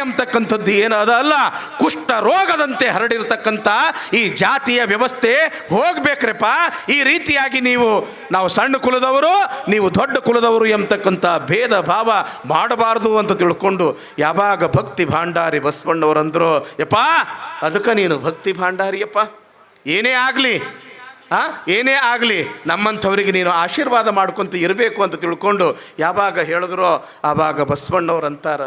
ಎಂಬತಕ್ಕಂಥದ್ದು ಏನು ಅಲ್ಲ? ಕುಷ್ಠ ರೋಗದಂತೆ ಹರಡಿರ್ತಕ್ಕಂಥ ಈ ಜಾತಿಯ ವ್ಯವಸ್ಥೆ ಹೋಗ್ಬೇಕ್ರಪ್ಪ. ಈ ರೀತಿಯಾಗಿ ನೀವು, ನಾವು ಸಣ್ಣ ಕುಲದವರು, ನೀವು ದೊಡ್ಡ ಕುಲದವರು ಎಂಬತಕ್ಕಂಥ ಭೇದ ಭಾವ ಮಾಡಬಾರ್ದು ಅಂತ ತಿಳ್ಕೊಂಡು ಯಾವಾಗ ಭಕ್ತಿ ಭಾಂಡಾರಿ ಬಸವಣ್ಣವರಂದ್ರು, ಯಪ್ಪ, ಅದಕ್ಕೆ ನೀನು ಭಕ್ತಿ ಭಾಂಡಾರಿಯಪ್ಪ. ಏನೇ ಆಗಲಿ, ಆ, ಏನೇ ಆಗಲಿ, ನಮ್ಮಂಥವರಿಗೆ ನೀನು ಆಶೀರ್ವಾದ ಮಾಡ್ಕೊಂತ ಇರಬೇಕು ಅಂತ ತಿಳ್ಕೊಂಡು ಯಾವಾಗ ಹೇಳಿದ್ರೋ, ಆವಾಗ ಬಸವಣ್ಣವ್ರು ಅಂತಾರ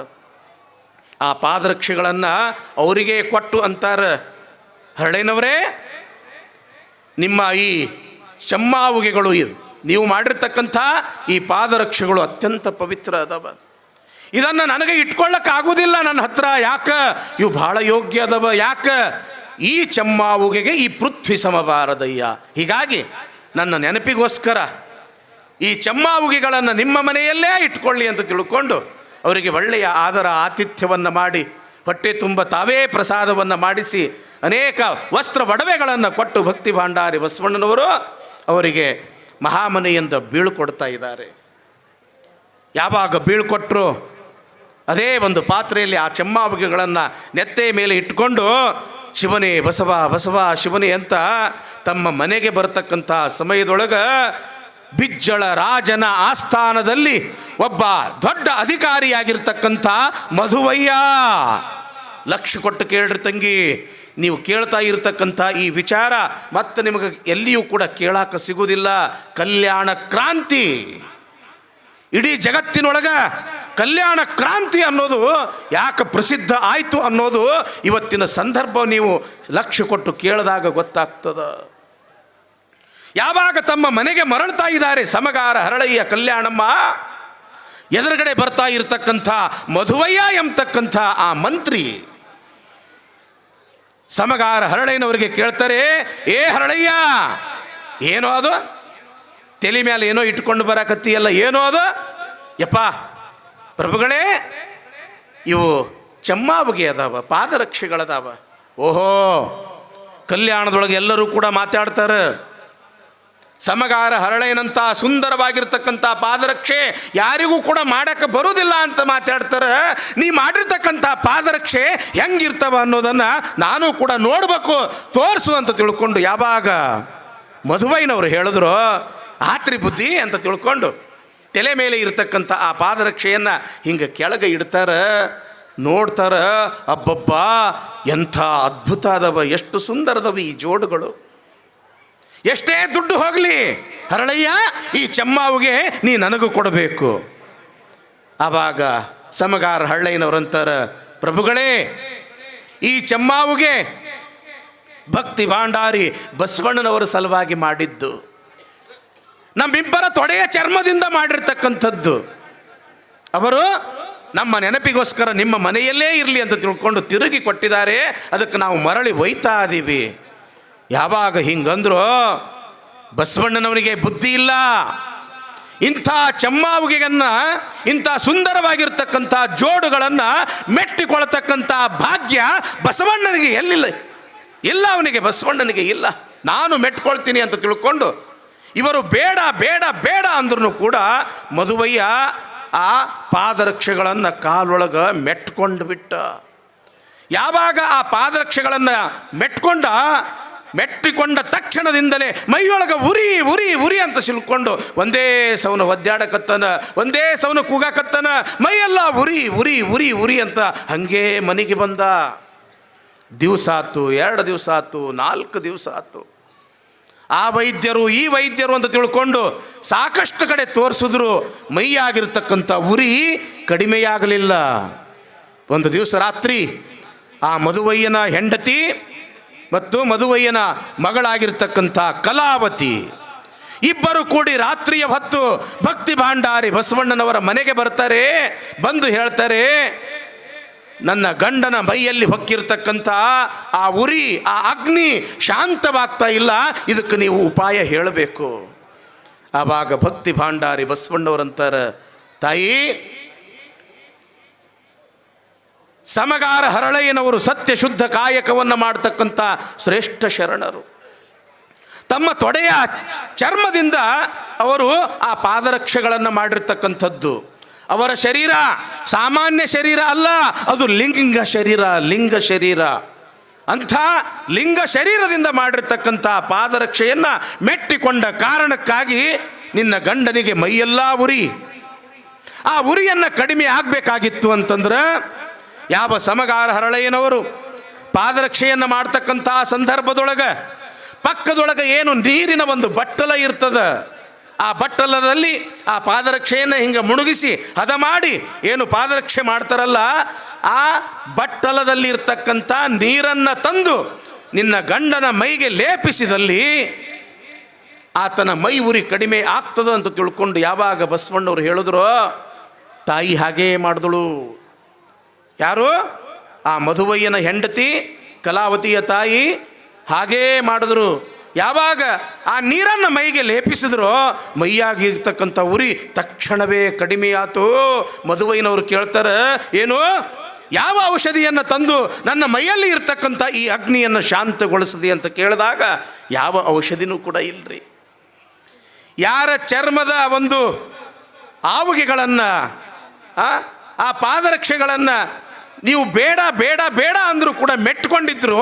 ಆ ಪಾದರಕ್ಷೆಗಳನ್ನು ಅವರಿಗೆ ಕೊಟ್ಟು ಅಂತಾರೆ. ಹರಳೇನವರೇ, ನಿಮ್ಮ ಈ ಚಮ್ಮಾವುಗೆಗಳು ಇದು ನೀವು ಮಾಡಿರ್ತಕ್ಕಂಥ ಈ ಪಾದರಕ್ಷೆಗಳು ಅತ್ಯಂತ ಪವಿತ್ರ ಅದಾವ. ಇದನ್ನು ನನಗೆ ಇಟ್ಕೊಳ್ಳೋಕ್ಕಾಗೋದಿಲ್ಲ ನನ್ನ ಹತ್ರ, ಯಾಕ? ಇವು ಬಹಳ ಯೋಗ್ಯ ಅದವ, ಯಾಕ? ಈ ಚಮ್ಮಾವುಗೆಗೆ ಈ ಪೃಥ್ವಿ ಸಮಬಾರದಯ್ಯ. ಹೀಗಾಗಿ ನನ್ನ ನೆನಪಿಗೋಸ್ಕರ ಈ ಚಮ್ಮಾವುಗೆಗಳನ್ನು ನಿಮ್ಮ ಮನೆಯಲ್ಲೇ ಇಟ್ಕೊಳ್ಳಿ ಅಂತ ತಿಳ್ಕೊಂಡು ಅವರಿಗೆ ಒಳ್ಳೆಯ ಆದರ ಆತಿಥ್ಯವನ್ನು ಮಾಡಿ, ಹೊಟ್ಟೆ ತುಂಬ ತಾವೇ ಪ್ರಸಾದವನ್ನು ಮಾಡಿಸಿ, ಅನೇಕ ವಸ್ತ್ರ ಒಡವೆಗಳನ್ನು ಕೊಟ್ಟು ಭಕ್ತಿ ಭಾಂಡಾರಿ ಬಸವಣ್ಣನವರು ಅವರಿಗೆ ಮಹಾಮನೆಯಿಂದ ಬೀಳ್ಕೊಡ್ತಾ ಇದ್ದಾರೆ. ಯಾವಾಗ ಬೀಳ್ಕೊಟ್ರು ಅದೇ ಒಂದು ಪಾತ್ರೆಯಲ್ಲಿ ಆ ಚೆಮ್ಮಾವಿಗೆಗಳನ್ನು ನೆತ್ತೆ ಮೇಲೆ ಇಟ್ಕೊಂಡು, ಶಿವನೇ ಬಸವ ಬಸವ ಶಿವನೇ ಅಂತ ತಮ್ಮ ಮನೆಗೆ ಬರತಕ್ಕಂಥ ಸಮಯದೊಳಗೆ ಬಿಜ್ಜಳ ರಾಜನ ಆಸ್ಥಾನದಲ್ಲಿ ಒಬ್ಬ ದೊಡ್ಡ ಅಧಿಕಾರಿಯಾಗಿರ್ತಕ್ಕಂಥ ಮಧುವಯ್ಯ. ಲಕ್ಷ ಕೊಟ್ಟು ಕೇಳ್ರಿ ತಂಗಿ, ನೀವು ಕೇಳ್ತಾ ಇರತಕ್ಕಂಥ ಈ ವಿಚಾರ ಮತ್ತೆ ನಿಮಗೆ ಎಲ್ಲಿಯೂ ಕೂಡ ಕೇಳಾಕ ಸಿಗುವುದಿಲ್ಲ. ಕಲ್ಯಾಣ ಕ್ರಾಂತಿ. ಇಡೀ ಜಗತ್ತಿನೊಳಗ ಕಲ್ಯಾಣ ಕ್ರಾಂತಿ ಅನ್ನೋದು ಯಾಕೆ ಪ್ರಸಿದ್ಧ ಆಯಿತು ಅನ್ನೋದು ಇವತ್ತಿನ ಸಂದರ್ಭ ನೀವು ಲಕ್ಷ್ಯ ಕೊಟ್ಟು ಕೇಳಿದಾಗ ಗೊತ್ತಾಗ್ತದ. ಯಾವಾಗ ತಮ್ಮ ಮನೆಗೆ ಮರಳ್ತಾ ಇದ್ದಾರೆ ಸಮಗಾರ ಹರಳಯ್ಯ ಕಲ್ಯಾಣಮ್ಮ? ಎದುರುಗಡೆ ಬರ್ತಾ ಇರತಕ್ಕಂಥ ಮಧುವಯ್ಯ ಎಂಬತಕ್ಕಂಥ ಆ ಮಂತ್ರಿ ಸಮಗಾರ ಹರಳಯ್ಯನವರಿಗೆ ಕೇಳ್ತಾರೆ, ಏ ಹರಳಯ್ಯ, ಏನೋ ಅದು? ತಲೆ ಮೇಲೆ ಏನೋ ಇಟ್ಕೊಂಡು ಬರಾಕತ್ತೀಯಲ್ಲ, ಏನೋ ಅದು? ಯಪ್ಪ, ಪ್ರಭುಗಳೇ, ಇವು ಚಮ್ಮಾವಿಗೆ ಅದಾವ, ಪಾದರಕ್ಷೆಗಳದಾವ. ಓಹೋ, ಕಲ್ಯಾಣದೊಳಗೆ ಎಲ್ಲರೂ ಕೂಡ ಮಾತಾಡ್ತಾರೆ. ಸಮಗಾರ ಹರಳೇನಂತ ಸುಂದರವಾಗಿರ್ತಕ್ಕಂಥ ಪಾದರಕ್ಷೆ ಯಾರಿಗೂ ಕೂಡ ಮಾಡಕ್ಕೆ ಬರುವುದಿಲ್ಲ ಅಂತ ಮಾತಾಡ್ತಾರೆ. ನೀ ಮಾಡಿರ್ತಕ್ಕಂಥ ಪಾದರಕ್ಷೆ ಹೆಂಗಿರ್ತವ ಅನ್ನೋದನ್ನು ನಾನು ಕೂಡ ನೋಡಬೇಕು, ತೋರಿಸು ಅಂತ ತಿಳ್ಕೊಂಡು ಯಾವಾಗ ಮಧುವೈನವರು ಹೇಳಿದ್ರು, ಆತ್ರಿ ಬುದ್ಧಿ ಅಂತ ತಿಳ್ಕೊಂಡು ತಲೆ ಮೇಲೆ ಇರತಕ್ಕಂಥ ಆ ಪಾದರಕ್ಷೆಯನ್ನು ಹಿಂಗೆ ಕೆಳಗೆ ಇಡ್ತಾರೆ, ನೋಡ್ತಾರೆ, ಅಬ್ಬಬ್ಬಾ, ಎಂಥ ಅದ್ಭುತ ಅದವ ಎಷ್ಟು ಸುಂದರದವ ಈ ಜೋಡುಗಳು. ಎಷ್ಟೇ ದುಡ್ಡು ಹೋಗಲಿ, ಹರಳಯ್ಯ, ಈ ಚಮ್ಮಾವಿಗೆ ನೀ ನನಗೂ ಕೊಡಬೇಕು. ಆವಾಗ ಸಮಗಾರ ಹಳ್ಳಯ್ಯನವರಂತಾರ ಪ್ರಭುಗಳೇ, ಈ ಚಮ್ಮಾವಿಗೆ ಭಕ್ತಿ ಭಾಂಡಾರಿ ಬಸವಣ್ಣನವರ ಸಲುವಾಗಿ ಮಾಡಿದ್ದು. ನಮ್ಮಿಬ್ಬರ ತೊಡೆಯ ಚರ್ಮದಿಂದ ಮಾಡಿರ್ತಕ್ಕಂಥದ್ದು. ಅವರು ನಮ್ಮ ನೆನಪಿಗೋಸ್ಕರ ನಿಮ್ಮ ಮನೆಯಲ್ಲೇ ಇರಲಿ ಅಂತ ತಿಳ್ಕೊಂಡು ತಿರುಗಿ ಕೊಟ್ಟಿದ್ದಾರೆ. ಅದಕ್ಕೆ ನಾವು ಮರಳಿ ಒಯ್ತಾ ಇದ್ದೀವಿ ಯಾವಾಗ ಹಿಂಗಂದ್ರು ಬಸವಣ್ಣನವನಿಗೆ ಬುದ್ಧಿ ಇಲ್ಲ. ಇಂಥ ಚಮ್ಮಾವುಗೆಯನ್ನು, ಇಂಥ ಸುಂದರವಾಗಿರ್ತಕ್ಕಂಥ ಜೋಡುಗಳನ್ನು ಮೆಟ್ಟಿಕೊಳ್ತಕ್ಕಂಥ ಭಾಗ್ಯ ಬಸವಣ್ಣನಿಗೆ ಎಲ್ಲಿಲ್ಲ? ಇಲ್ಲ ಅವನಿಗೆ, ಬಸವಣ್ಣನಿಗೆ ಇಲ್ಲ. ನಾನು ಮೆಟ್ಕೊಳ್ತೀನಿ ಅಂತ ತಿಳ್ಕೊಂಡು ಇವರು ಬೇಡ ಬೇಡ ಬೇಡ ಅಂದ್ರೂ ಕೂಡ ಮದುವಯ್ಯ ಆ ಪಾದರಕ್ಷೆಗಳನ್ನು ಕಾಲೊಳಗೆ ಮೆಟ್ಕೊಂಡು ಬಿಟ್ಟ ಯಾವಾಗ ಆ ಪಾದರಕ್ಷೆಗಳನ್ನು ಮೆಟ್ಕೊಂಡ ಮೆಟ್ಟಿಕೊಂಡ ತಕ್ಷಣದಿಂದಲೇ ಮೈಯೊಳಗೆ ಉರಿ ಉರಿ ಉರಿ ಅಂತ ಸಿಲ್ಕೊಂಡು ಒಂದೇ ಸವನ ಒದ್ದಾಡಕತ್ತನ ಒಂದೇ ಸವನ ಕೂಗಾಕತ್ತನ ಮೈಯೆಲ್ಲ ಉರಿ ಉರಿ ಉರಿ ಉರಿ ಅಂತ ಹಂಗೇ ಮನೆಗೆ ಬಂದ. ದಿವಸ ಆತು, ಎರಡು ದಿವಸ ಆತು, ನಾಲ್ಕು ದಿವಸ ಆತು. ಆ ವೈದ್ಯರು, ಈ ವೈದ್ಯರು ಅಂತ ತಿಳ್ಕೊಂಡು ಸಾಕಷ್ಟು ಕಡೆ ತೋರಿಸಿದ್ರು ಮೈಯಾಗಿರ್ತಕ್ಕಂಥ ಉರಿ ಕಡಿಮೆಯಾಗಲಿಲ್ಲ. ಒಂದು ದಿವಸ ರಾತ್ರಿ ಆ ಮದುವಯ್ಯನ ಹೆಂಡತಿ ಮತ್ತು ಮಧುವಯ್ಯನ ಮಗಳಾಗಿರ್ತಕ್ಕಂಥ ಕಲಾವತಿ. ಇಬ್ಬರು ಕೂಡಿ ರಾತ್ರಿಯ ಹೊತ್ತು ಭಕ್ತಿ ಭಾಂಡಾರಿ ಬಸವಣ್ಣನವರ ಮನೆಗೆ ಬರ್ತಾರೆ, ಬಂದು ಹೇಳ್ತಾರೆ, ನನ್ನ ಗಂಡನ ಮೈಯಲ್ಲಿ ಹೊಕ್ಕಿರ್ತಕ್ಕಂಥ ಆ ಉರಿ, ಆ ಅಗ್ನಿ ಶಾಂತವಾಗ್ತಾ ಇಲ್ಲ, ಇದಕ್ಕೆ ನೀವು ಉಪಾಯ ಹೇಳಬೇಕು. ಆವಾಗ ಭಕ್ತಿ ಭಾಂಡಾರಿ ಬಸವಣ್ಣವರಂತಾರ, ತಾಯಿ ಸಮಗಾರ ಹರಳಯ್ಯನವರು ಸತ್ಯ ಶುದ್ಧ ಕಾಯಕವನ್ನು ಮಾಡ್ತಕ್ಕಂಥ ಶ್ರೇಷ್ಠ ಶರಣರು. ತಮ್ಮ ತೊಡೆಯ ಚರ್ಮದಿಂದ ಅವರು ಆ ಪಾದರಕ್ಷೆಗಳನ್ನು ಮಾಡಿರ್ತಕ್ಕಂಥದ್ದು. ಅವರ ಶರೀರ ಸಾಮಾನ್ಯ ಶರೀರ ಅಲ್ಲ, ಅದು ಲಿಂಗ ಶರೀರ ಲಿಂಗ ಶರೀರ. ಅಂಥ ಲಿಂಗ ಶರೀರದಿಂದ ಮಾಡಿರ್ತಕ್ಕಂಥ ಪಾದರಕ್ಷೆಯನ್ನು ಮೆಟ್ಟಿಕೊಂಡ ಕಾರಣಕ್ಕಾಗಿ ನಿನ್ನ ಗಂಡನಿಗೆ ಮೈಯೆಲ್ಲ ಉರಿ. ಆ ಉರಿಯನ್ನು ಕಡಿಮೆ ಆಗಬೇಕಾಗಿತ್ತು ಅಂತಂದ್ರೆ ಯಾವ ಸಮಗಾರ ಹರಳೆಯನವರು ಪಾದರಕ್ಷೆಯನ್ನು ಮಾಡ್ತಕ್ಕಂಥ ಸಂದರ್ಭದೊಳಗೆ ಪಕ್ಕದೊಳಗೆ ಏನು ನೀರಿನ ಒಂದು ಬಟ್ಟಲ ಇರ್ತದ? ಆ ಬಟ್ಟಲದಲ್ಲಿ ಆ ಪಾದರಕ್ಷೆಯನ್ನು ಹಿಂಗೆ ಮುಳುಗಿಸಿ ಹದ ಮಾಡಿ ಏನು ಪಾದರಕ್ಷೆ ಮಾಡ್ತಾರಲ್ಲ, ಆ ಬಟ್ಟಲದಲ್ಲಿ ಇರ್ತಕ್ಕಂಥ ನೀರನ್ನು ತಂದು ನಿನ್ನ ಗಂಡನ ಮೈಗೆ ಲೇಪಿಸಿದಲ್ಲಿ ಆತನ ಮೈ ಉರಿ ಕಡಿಮೆ ಆಗ್ತದ ಅಂತ ತಿಳ್ಕೊಂಡು ಯಾವಾಗ ಬಸವಣ್ಣವ್ರು ಹೇಳಿದ್ರು, ತಾಯಿ ಹಾಗೇ ಮಾಡಿದಳು. ಯಾರು? ಆ ಮಧುವಯ್ಯನ ಹೆಂಡತಿ, ಕಲಾವತಿಯ ತಾಯಿ ಹಾಗೇ ಮಾಡಿದ್ರು. ಯಾವಾಗ? ಆ ನೀರನ್ನು ಮೈಗೆ ಲೇಪಿಸಿದ್ರು, ಮೈಯಾಗಿರ್ತಕ್ಕಂಥ ಉರಿ ತಕ್ಷಣವೇ ಕಡಿಮೆಯಾತು. ಮಧುವಯ್ಯನವರು ಕೇಳ್ತಾರೆ, ಏನು? ಯಾವ ಔಷಧಿಯನ್ನು ತಂದು ನನ್ನ ಮೈಯಲ್ಲಿ ಇರ್ತಕ್ಕಂಥ ಈ ಅಗ್ನಿಯನ್ನು ಶಾಂತಗೊಳಿಸಿದೆ? ಅಂತ ಕೇಳಿದಾಗ, ಯಾವ ಔಷಧಿನೂ ಕೂಡ ಇಲ್ರಿ. ಯಾರ ಚರ್ಮದ ಒಂದು ಆವುಗೆಗಳನ್ನು, ಆ ಪಾದರಕ್ಷೆಗಳನ್ನು ನೀವು ಬೇಡ ಬೇಡ ಬೇಡ ಅಂದರೂ ಕೂಡ ಮೆಟ್ಕೊಂಡಿದ್ರು.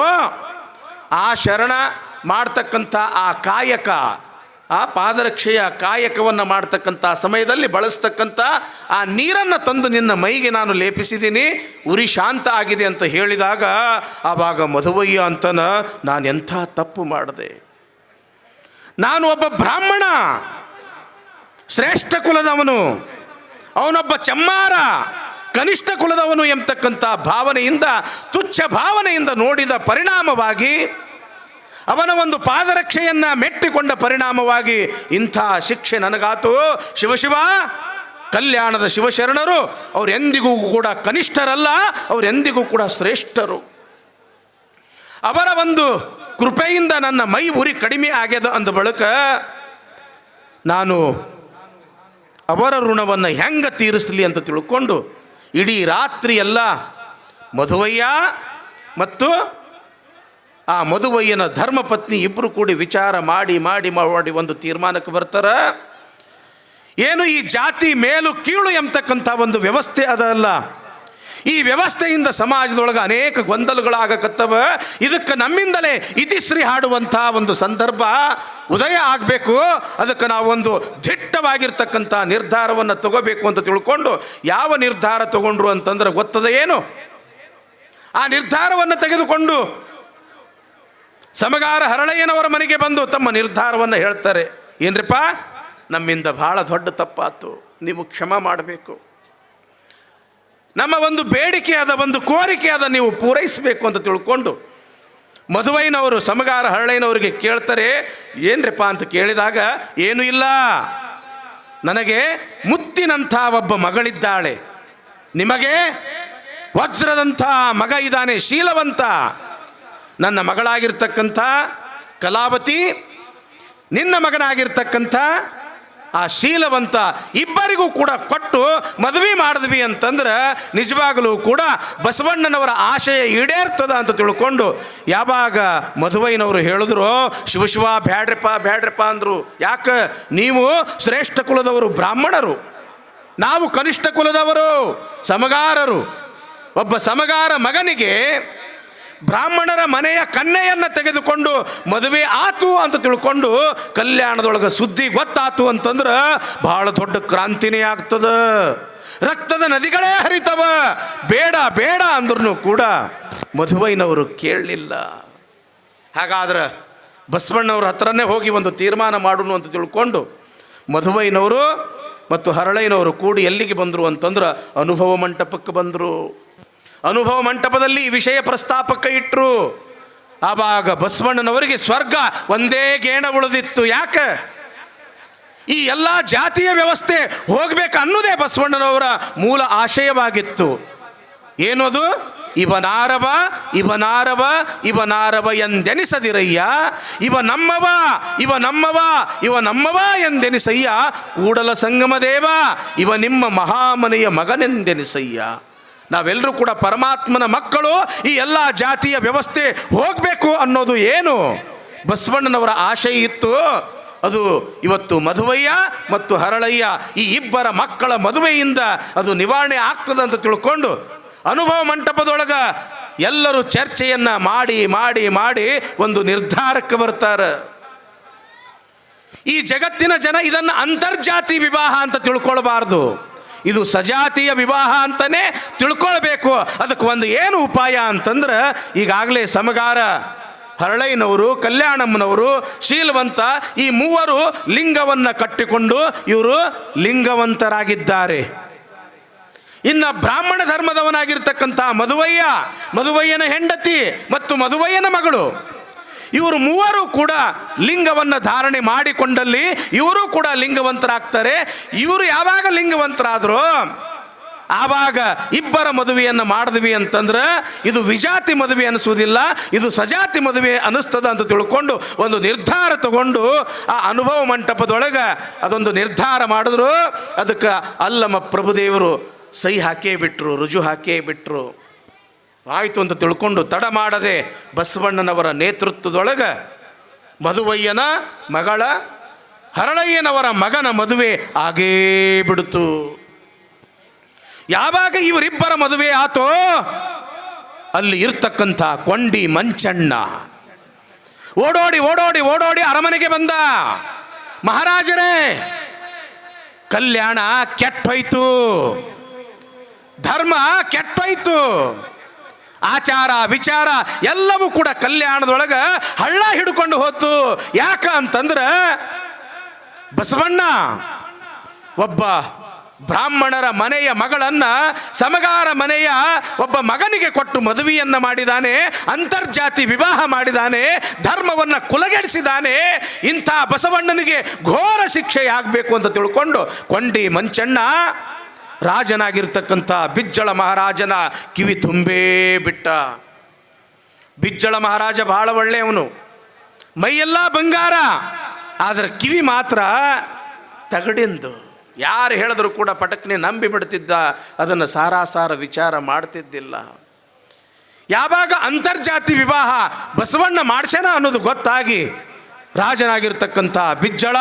ಆ ಶರಣ ಮಾಡ್ತಕ್ಕಂಥ ಆ ಕಾಯಕ, ಆ ಪಾದರಕ್ಷೆಯ ಕಾಯಕವನ್ನು ಮಾಡ್ತಕ್ಕಂಥ ಸಮಯದಲ್ಲಿ ಬಳಸ್ತಕ್ಕಂಥ ಆ ನೀರನ್ನು ತಂದು ನಿನ್ನ ಮೈಗೆ ನಾನು ಲೇಪಿಸಿದ್ದೀನಿ. ಉರಿ ಶಾಂತ ಆಗಿದೆ ಅಂತ ಹೇಳಿದಾಗ, ಆವಾಗ ಮಧುವಯ್ಯ ಅಂತನ, ನಾನು ಎಂಥ ತಪ್ಪು ಮಾಡಿದೆ. ನಾನು ಒಬ್ಬ ಬ್ರಾಹ್ಮಣ, ಶ್ರೇಷ್ಠ ಕುಲದವನು, ಅವನೊಬ್ಬ ಚಮ್ಮಾರ ಕನಿಷ್ಠ ಕುಲದವನು ಎಂಬತಕ್ಕಂಥ ಭಾವನೆಯಿಂದ, ತುಚ್ಛ ಭಾವನೆಯಿಂದ ನೋಡಿದ ಪರಿಣಾಮವಾಗಿ, ಅವನ ಒಂದು ಪಾದರಕ್ಷೆಯನ್ನ ಮೆಟ್ಟಿಕೊಂಡ ಪರಿಣಾಮವಾಗಿ ಇಂಥ ಶಿಕ್ಷೆ ನನಗಾತು. ಶಿವಶಿವ ಕಲ್ಯಾಣದ ಶಿವಶರಣರು, ಅವರೆಂದಿಗೂ ಕೂಡ ಕನಿಷ್ಠರಲ್ಲ, ಅವರೆಂದಿಗೂ ಕೂಡ ಶ್ರೇಷ್ಠರು. ಅವರ ಒಂದು ಕೃಪೆಯಿಂದ ನನ್ನ ಮೈ ಉರಿ ಕಡಿಮೆ ಆಗ್ಯದ ಅಂದ ಬಳಿಕ, ನಾನು ಅವರ ಋಣವನ್ನು ಹೆಂಗೆ ತೀರಿಸಲಿ ಅಂತ ತಿಳ್ಕೊಂಡು ಇಡೀ ರಾತ್ರಿ ಎಲ್ಲ ಮಧುವಯ್ಯ ಮತ್ತು ಆ ಮಧುವಯ್ಯನ ಧರ್ಮಪತ್ನಿ ಇಬ್ಬರು ಕೂಡಿ ವಿಚಾರ ಮಾಡಿ ಮಾಡಿ ಮಾಡಿ ಒಂದು ತೀರ್ಮಾನಕ್ಕೆ ಬರ್ತಾರೆ. ಏನು ಈ ಜಾತಿ ಮೇಲು ಕೀಳು ಎಂಬತಕ್ಕಂಥ ಒಂದು ವ್ಯವಸ್ಥೆ ಅದಲ್ಲ. ಈ ವ್ಯವಸ್ಥೆಯಿಂದ ಸಮಾಜದೊಳಗೆ ಅನೇಕ ಗೊಂದಲಗಳಾಗಕತ್ತವ ಇದಕ್ಕೆ ನಮ್ಮಿಂದಲೇ ಇತಿಶ್ರೀ ಹಾಡುವಂಥ ಒಂದು ಸಂದರ್ಭ ಉದಯ ಆಗಬೇಕು. ಅದಕ್ಕೆ ನಾವೊಂದು ದಿಟ್ಟವಾಗಿರ್ತಕ್ಕಂಥ ನಿರ್ಧಾರವನ್ನು ತಗೋಬೇಕು ಅಂತ ತಿಳ್ಕೊಂಡು ಯಾವ ನಿರ್ಧಾರ ತಗೊಂಡ್ರು ಅಂತಂದ್ರೆ ಗೊತ್ತದ ಏನು? ಆ ನಿರ್ಧಾರವನ್ನು ತೆಗೆದುಕೊಂಡು ಸಮಗಾರ ಹರಳಯ್ಯನವರ ಮನೆಗೆ ಬಂದು ತಮ್ಮ ನಿರ್ಧಾರವನ್ನು ಹೇಳ್ತಾರೆ. ಏನ್ರಿಪ್ಪ? ನಮ್ಮಿಂದ ಬಹಳ ದೊಡ್ಡ ತಪ್ಪಾತು. ನೀವು ಕ್ಷಮ ಮಾಡಬೇಕು. ನಮ್ಮ ಒಂದು ಬೇಡಿಕೆಯಾದ, ಒಂದು ಕೋರಿಕೆಯಾದ ನೀವು ಪೂರೈಸಬೇಕು ಅಂತ ತಿಳ್ಕೊಂಡು ಮಧುವೈನವರು, ಸಮಗಾರ ಹರಳೈನವರಿಗೆ ಕೇಳ್ತಾರೆ, ಏನ್ರಪ್ಪ? ಅಂತ ಕೇಳಿದಾಗ, ಏನೂ ಇಲ್ಲ. ನನಗೆ ಮುತ್ತಿನಂಥ ಒಬ್ಬ ಮಗಳಿದ್ದಾಳೆ. ನಿಮಗೆ ವಜ್ರದಂಥ ಮಗ ಇದ್ದಾನೆ, ಶೀಲವಂತ. ನನ್ನ ಮಗಳಾಗಿರ್ತಕ್ಕಂಥ ಕಲಾವತಿ, ನಿನ್ನ ಮಗನಾಗಿರ್ತಕ್ಕಂಥ ಆ ಶೀಲವಂತ ಇಬ್ಬರಿಗೂ ಕೂಡ ಕೊಟ್ಟು ಮದುವೆ ಮಾಡಿದ್ವಿ ಅಂತಂದ್ರೆ ನಿಜವಾಗಲೂ ಕೂಡ ಬಸವಣ್ಣನವರ ಆಶಯ ಈಡೇರ್ತದ ಅಂತ ತಿಳ್ಕೊಂಡು ಯಾವಾಗ ಮಧುವೈನವರು ಹೇಳಿದ್ರು, ಶಿವ ಶಿವ ಬ್ಯಾಡ್ರಪ್ಪ ಬ್ಯಾಡ್ರಪ್ಪ ಅಂದರು. ಯಾಕೆ? ನೀವು ಶ್ರೇಷ್ಠ ಕುಲದವರು ಬ್ರಾಹ್ಮಣರು. ನಾವು ಕನಿಷ್ಠ ಕುಲದವರು ಸಮಗಾರರು. ಒಬ್ಬ ಸಮಗಾರ ಮಗನಿಗೆ ಬ್ರಾಹ್ಮಣರ ಮನೆಯ ಕನ್ನೆಯನ್ನು ತೆಗೆದುಕೊಂಡು ಮದುವೆ ಆತು ಅಂತ ತಿಳ್ಕೊಂಡು ಕಲ್ಯಾಣದೊಳಗೆ ಸುದ್ದಿ ಗೊತ್ತಾತು ಅಂತಂದ್ರೆ ಬಹಳ ದೊಡ್ಡ ಕ್ರಾಂತಿನೇ ಆಗ್ತದ. ರಕ್ತದ ನದಿಗಳೇ ಹರಿತವ. ಬೇಡ ಬೇಡ ಅಂದ್ರೂ ಕೂಡ ಮಧುವೈನವರು ಕೇಳಲಿಲ್ಲ. ಹಾಗಾದ್ರೆ ಬಸವಣ್ಣವ್ರ ಹತ್ರನೇ ಹೋಗಿ ಒಂದು ತೀರ್ಮಾನ ಮಾಡೋಣ ಅಂತ ತಿಳ್ಕೊಂಡು ಮಧುವೈನವರು ಮತ್ತು ಹರಳೈನವರು ಕೂಡಿ ಎಲ್ಲಿಗೆ ಬಂದರು ಅಂತಂದ್ರೆ ಅನುಭವ ಮಂಟಪಕ್ಕೆ ಬಂದರು. ಅನುಭವ ಮಂಟಪದಲ್ಲಿ ಈ ವಿಷಯ ಪ್ರಸ್ತಾಪಕ್ಕೆ ಇಟ್ಟರು ಆವಾಗ ಬಸವಣ್ಣನವರಿಗೆ ಸ್ವರ್ಗ ಒಂದೇ ಗೇಣ ಉಳಿದಿತ್ತು. ಯಾಕೆ? ಈ ಎಲ್ಲ ಜಾತಿಯ ವ್ಯವಸ್ಥೆ ಹೋಗ್ಬೇಕು ಅನ್ನೋದೇ ಬಸವಣ್ಣನವರ ಮೂಲ ಆಶಯವಾಗಿತ್ತು. ಏನದು ಇವನಾರವ ಇವನಾರವ ಇವನಾರವ ಎಂದೆನಿಸದಿರಯ್ಯ. ಇವ ನಮ್ಮವ ಇವ ನಮ್ಮವ ಇವ ನಮ್ಮವ ಎಂದೆನಿಸಯ್ಯ. ಕೂಡಲ ಸಂಗಮ ದೇವ ಇವ ನಿಮ್ಮ ಮಹಾಮನೆಯ ಮಗನೆಂದೆನಿಸಯ್ಯ. ನಾವೆಲ್ಲರೂ ಕೂಡ ಪರಮಾತ್ಮನ ಮಕ್ಕಳು ಈ ಎಲ್ಲ ಜಾತಿಯ ವ್ಯವಸ್ಥೆ ಹೋಗಬೇಕು ಅನ್ನೋದು ಏನು? ಬಸವಣ್ಣನವರ ಆಶೆ ಇತ್ತು. ಅದು ಇವತ್ತು ಮಧುವಯ್ಯ ಮತ್ತು ಹರಳಯ್ಯ ಈ ಇಬ್ಬರ ಮಕ್ಕಳ ಮದುವೆಯಿಂದ ಅದು ನಿವಾರಣೆ ಆಗ್ತದೆ ಅಂತ ತಿಳ್ಕೊಂಡು ಅನುಭವ ಮಂಟಪದೊಳಗೆ ಎಲ್ಲರೂ ಚರ್ಚೆಯನ್ನ ಮಾಡಿ ಮಾಡಿ ಮಾಡಿ ಒಂದು ನಿರ್ಧಾರಕ್ಕೆ ಬರ್ತಾರೆ. ಈ ಜಗತ್ತಿನ ಜನ ಇದನ್ನು ಅಂತರ್ಜಾತಿ ವಿವಾಹ ಅಂತ ತಿಳ್ಕೊಳ್ಬಾರ್ದು. ಇದು ಸಜಾತಿಯ ವಿವಾಹ ಅಂತಲೇ ತಿಳ್ಕೊಳ್ಬೇಕು. ಅದಕ್ಕೆ ಒಂದು ಏನು ಉಪಾಯ ಅಂತಂದ್ರೆ, ಈಗಾಗಲೇ ಸಮಗಾರ ಹರಳೈನವರು ಕಲ್ಯಾಣಮ್ಮನವರು, ಶೀಲವಂತ, ಈ ಮೂವರು ಲಿಂಗವನ್ನ ಕಟ್ಟಿಕೊಂಡು ಇವರು ಲಿಂಗವಂತರಾಗಿದ್ದಾರೆ. ಇನ್ನು ಬ್ರಾಹ್ಮಣ ಧರ್ಮದವನಾಗಿರ್ತಕ್ಕಂಥ ಮಧುವಯ್ಯ ಮಧುವಯ್ಯನ ಹೆಂಡತಿ ಮತ್ತು ಮಧುವಯ್ಯನ ಮಗಳು. ಇವರು ಮೂವರು ಕೂಡ ಲಿಂಗವನ್ನು ಧಾರಣೆ ಮಾಡಿಕೊಂಡಲ್ಲಿ ಇವರು ಕೂಡ ಲಿಂಗವಂತರಾಗ್ತಾರೆ. ಇವರು ಯಾವಾಗ ಲಿಂಗವಂತರಾದರು? ಆವಾಗ ಇಬ್ಬರ ಮದುವೆಯನ್ನು ಮಾಡಿದ್ವಿ ಅಂತಂದ್ರೆ ಇದು ವಿಜಾತಿ ಮದುವೆ ಅನಿಸುವುದಿಲ್ಲ, ಇದು ಸಜಾತಿ ಮದುವೆ ಅನಿಸ್ತದ ಅಂತ ತಿಳ್ಕೊಂಡು ಒಂದು ನಿರ್ಧಾರ ತಗೊಂಡು ಆ ಅನುಭವ ಮಂಟಪದೊಳಗೆ ಅದೊಂದು ನಿರ್ಧಾರ ಮಾಡಿದ್ರು. ಅದಕ್ಕೆ ಅಲ್ಲಮ್ಮ ಪ್ರಭುದೇವರು ಸಹಿ ಹಾಕೇ ಬಿಟ್ಟರು ರುಜು ಹಾಕೇ ಬಿಟ್ರು. ಆಯಿತು ಅಂತ ತಿಳ್ಕೊಂಡು ತಡ ಮಾಡದೆ ಬಸವಣ್ಣನವರ ನೇತೃತ್ವದೊಳಗೆ ಮಧುವಯ್ಯನ ಮಗಳ ಹರಳಯ್ಯನವರ ಮಗನ ಮದುವೆ ಆಗೇ ಬಿಡಿತು. ಯಾವಾಗ ಇವರಿಬ್ಬರ ಮದುವೆ ಆತೋ ಅಲ್ಲಿ ಇರ್ತಕ್ಕಂಥ ಕೊಂಡಿ ಮಂಚಣ್ಣ. ಓಡೋಡಿ ಓಡೋಡಿ ಓಡೋಡಿ ಅರಮನೆಗೆ ಬಂದ. ಮಹಾರಾಜರೇ, ಕಲ್ಯಾಣ ಕೆಟ್ಟೋಯ್ತು. ಧರ್ಮ ಕೆಟ್ಟೋಯ್ತು. ಆಚಾರ, ವಿಚಾರ ಎಲ್ಲವೂ ಕೂಡ ಕಲ್ಯಾಣದೊಳಗೆ ಹಳ್ಳ ಹಿಡ್ಕೊಂಡು ಹೋತು ಯಾಕ ಅಂತಂದ್ರೆ ಬಸವಣ್ಣ ಒಬ್ಬ ಬ್ರಾಹ್ಮಣರ ಮನೆಯ ಮಗಳನ್ನ ಸಮಗಾರ ಮನೆಯ ಒಬ್ಬ ಮಗನಿಗೆ ಕೊಟ್ಟು ಮದುವೆಯನ್ನ ಮಾಡಿದಾನೆ, ಅಂತರ್ಜಾತಿ ವಿವಾಹ ಮಾಡಿದಾನೆ, ಧರ್ಮವನ್ನ ಕುಲಗೆಡಿಸಿದಾನೆ, ಇಂಥ ಬಸವಣ್ಣನಿಗೆ ಘೋರ ಶಿಕ್ಷೆ ಆಗಬೇಕು ಅಂತ ತಿಳ್ಕೊಂಡು ಕೊಂಡಿ ಮಂಚಣ್ಣ ರಾಜನಾಗಿರ್ತಕ್ಕಂಥ ಬಿಜ್ಜಳ ಮಹಾರಾಜನ ಕಿವಿ ತುಂಬೇ ಬಿಟ್ಟ. ಬಿಜ್ಜಳ ಮಹಾರಾಜ ಬಹಳ ಒಳ್ಳೆಯವನು. ಮೈಯೆಲ್ಲ ಬಂಗಾರ. ಆದರೆ ಕಿವಿ ಮಾತ್ರ ತಗಡಿಂದು. ಯಾರು ಹೇಳಿದ್ರು ಕೂಡ ಪಟಕ್ನೆ ನಂಬಿ ಬಿಡ್ತಿದ್ದ, ಅದನ್ನು ಸಾರಾಸಾರ ವಿಚಾರ ಮಾಡ್ತಿದ್ದಿಲ್ಲ. ಯಾವಾಗ ಅಂತರ್ಜಾತಿ ವಿವಾಹ ಬಸವಣ್ಣ ಮಾಡ್ಸ್ಯಾನ ಅನ್ನೋದು ಗೊತ್ತಾಗಿ ರಾಜನಾಗಿರ್ತಕ್ಕಂಥ ಬಿಜ್ಜಳ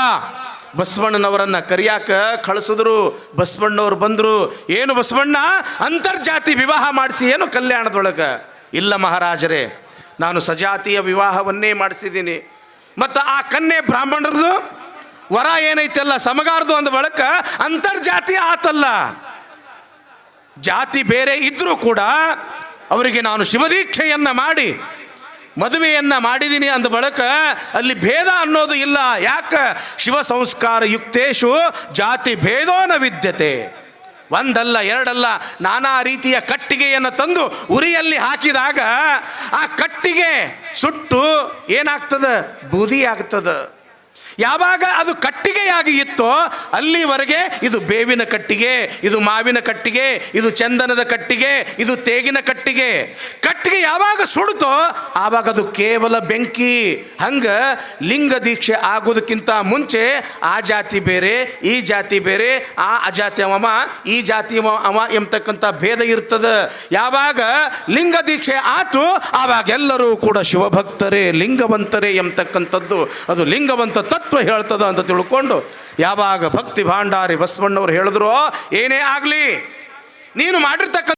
ಬಸವಣ್ಣನವರನ್ನ ಕರಿಯಾಕ ಕಳಿಸಿದ್ರು, ಬಸವಣ್ಣವ್ರು ಬಂದರು, ಏನು ಬಸವಣ್ಣ, ಅಂತರ್ಜಾತಿ ವಿವಾಹ ಮಾಡಿಸಿ ಏನು ಕಲ್ಯಾಣದೊಳಗೆ? ಇಲ್ಲ ಮಹಾರಾಜರೇ, ನಾನು ಸಜಾತಿಯ ವಿವಾಹವನ್ನೇ ಮಾಡಿಸಿದ್ದೀನಿ. ಮತ್ತು ಆ ಕನ್ಯೆ ಬ್ರಾಹ್ಮಣರದು ವರ ಏನೈತಲ್ಲ, ಸಮಗಾರದು ಅಂದ ಬಳಕ ಅಂತರ್ಜಾತಿ ಆತಲ್ಲ. ಜಾತಿ ಬೇರೆ ಇದ್ದರೂ ಕೂಡ ಅವರಿಗೆ ನಾನು ಶಿವದೀಕ್ಷೆಯನ್ನು ಮಾಡಿ ಮದುವೆಯನ್ನ ಮಾಡಿದ್ದೀನಿ ಅಂದ ಬಳಿಕ ಅಲ್ಲಿ ಭೇದ ಅನ್ನೋದು ಇಲ್ಲ. ಯಾಕ? ಶಿವ ಸಂಸ್ಕಾರ ಯುಕ್ತೇಶು ಜಾತಿ ಭೇದೋನ ವಿದ್ಯತೆ. ಒಂದಲ್ಲ, ಎರಡಲ್ಲ ನಾನಾ ರೀತಿಯ ಕಟ್ಟಿಗೆಯನ್ನು ತಂದು ಉರಿಯಲ್ಲಿ ಹಾಕಿದಾಗ ಆ ಕಟ್ಟಿಗೆ ಸುಟ್ಟು ಏನಾಗ್ತದ? ಬೂದಿ ಆಗ್ತದ. ಯಾವಾಗ ಅದು ಕಟ್ಟಿಗೆಯಾಗಿ ಇತ್ತೋ ಅಲ್ಲಿವರೆಗೆ ಇದು ಬೇವಿನ ಕಟ್ಟಿಗೆ, ಇದು ಮಾವಿನ ಕಟ್ಟಿಗೆ, ಇದು ಚಂದನದ ಕಟ್ಟಿಗೆ, ಇದು ತೇಗಿನ ಕಟ್ಟಿಗೆ. ಕಟ್ಟಿಗೆ ಯಾವಾಗ ಸುಡುತ್ತೋ ಆವಾಗ ಅದು ಕೇವಲ ಬೆಂಕಿ. ಹಂಗ ಲಿಂಗ ದೀಕ್ಷೆ ಆಗೋದಕ್ಕಿಂತ ಮುಂಚೆ ಆ ಜಾತಿ ಬೇರೆ, ಈ ಜಾತಿ ಬೇರೆ, ಆ ಅಜಾತಿ ಅವ ಈ ಜಾತಿ ಅವ ಎಂಬತಕ್ಕಂಥ ಭೇದ ಇರ್ತದ. ಯಾವಾಗ ಲಿಂಗ ದೀಕ್ಷೆ ಆತು ಆವಾಗೆಲ್ಲರೂ ಕೂಡ ಶಿವಭಕ್ತರೇ, ಲಿಂಗವಂತರೇ ಎಂಬತಕ್ಕಂಥದ್ದು. ಅದು ಲಿಂಗವಂತ ತತ್ವ ಹೇಳ್ತದ ಅಂತ ತಿಳ್ಕೊಂಡು ಯಾವಾಗ ಭಕ್ತಿ ಭಾಂಡಾರಿ ಬಸವಣ್ಣವ್ರು ಹೇಳಿದ್ರು ಏನೇ ಆಗಲಿ ನೀನು ಮಾಡಿರ್ತಕ್ಕಂಥ